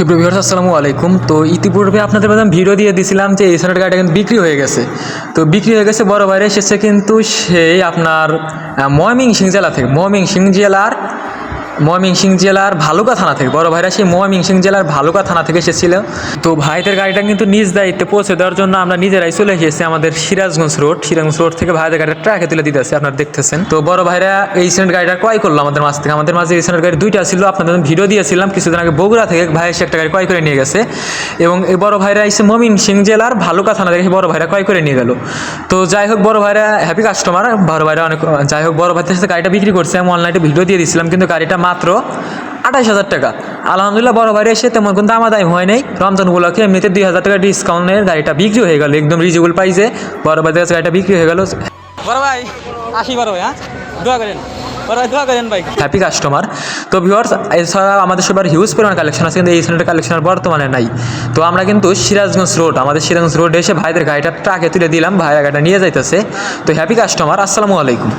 সুপ্রিয় ভিউয়ার্স আসসালামু আলাইকুম। তো ইতিপূর্বে আপনাদের প্রথম ভিডিও দিয়ে দিছিলাম যে এই সোনার গাড়িটা কিন্তু বিক্রি হয়ে গেছে। তো বিক্রি হয়ে গেছে বড় বাইরে এসেছে কিন্তু সেই আপনার ময়মিং সিং জেলা থেকে। ময়মিং সিং জেলার ময়মিং সিং জেলার ভালুকা থানা থেকে, বড় ভাইরা সেই ময়মিং সিং জেলার ভালুকা থানা থেকে এসেছিল। তো ভাইদের গাড়িটা কিন্তু নিজ দায়িত্বে পৌঁছে দেওয়ার জন্য আমরা নিজেরাই চলে এসেছি আমাদের সিরাজগঞ্জ রোড। সিরাজগঞ্জ রোড থেকে ভাইদের গাড়িটা ট্রাকে তুলে দিতে দিতেছে আপনারা দেখতেছেন। তো বড় ভাইরা এই সিনেট গাড়িটা ক্রয় করল আমাদের মাঝ থেকে। আমাদের মাঝে এই সিনেট গাড়ি দুইটা ছিল, আপনাদের ভিডিও দিয়েছিলাম, কিছুদিন আগে বগুড়া থেকে ভাই এসে একটা গাড়ি ক্রয় করে নিয়ে গেছে। এবং এই বড় ভাইরা এসে মমিন সিং জেলার ভালুকা থানা থেকে বড় ভাইরা ক্রয় করে নিয়ে গেল। তো যাই হোক, বড় ভাইরা হ্যাপি কাস্টমার বড় ভাইরা অনেক, যাই হোক, বড় ভাইদের সাথে গাড়িটা বিক্রি করছে। আমি অনলাইনে ভিডিও দিয়ে দিয়েছিলাম কিন্তু গাড়িটা মাত্র আঠাশ হাজার টাকা। আলহামদুলিল্লাহ বড় ভাইরা এসে তেমন কোনো দামা দাম হয় নাই। রমজান উপলক্ষে এমনিতে দুই হাজার টাকা ডিসকাউন্টের গাড়িটা বিক্রি হয়ে গেল একদম রিজনেবল প্রাইসে বড় ভাইদের কাছে গাড়িটা বিক্রি হয়ে গেল। বড় ভাই আসি বড় ভাই হ্যাঁ? দোয়া করেন। হ্যাপি কাস্টমার তো ভিউয়ার্স এছাড়া আমাদের সবার হিউজ পরিমাণ কালেকশন আছে কিন্তু এই সিনেটের কালেকশন বর্তমানে নাই। তো আমরা কিন্তু সিরাজগঞ্জ রোড আমাদের সিরাজগঞ্জ রোড এসে ভাইদের গাড়িটা ট্রাকে তুলে দিলাম ভাইরা গাড়িটা নিয়ে যাইতেছে। তো হ্যাপি কাস্টমার আসসালামু আলাইকুম।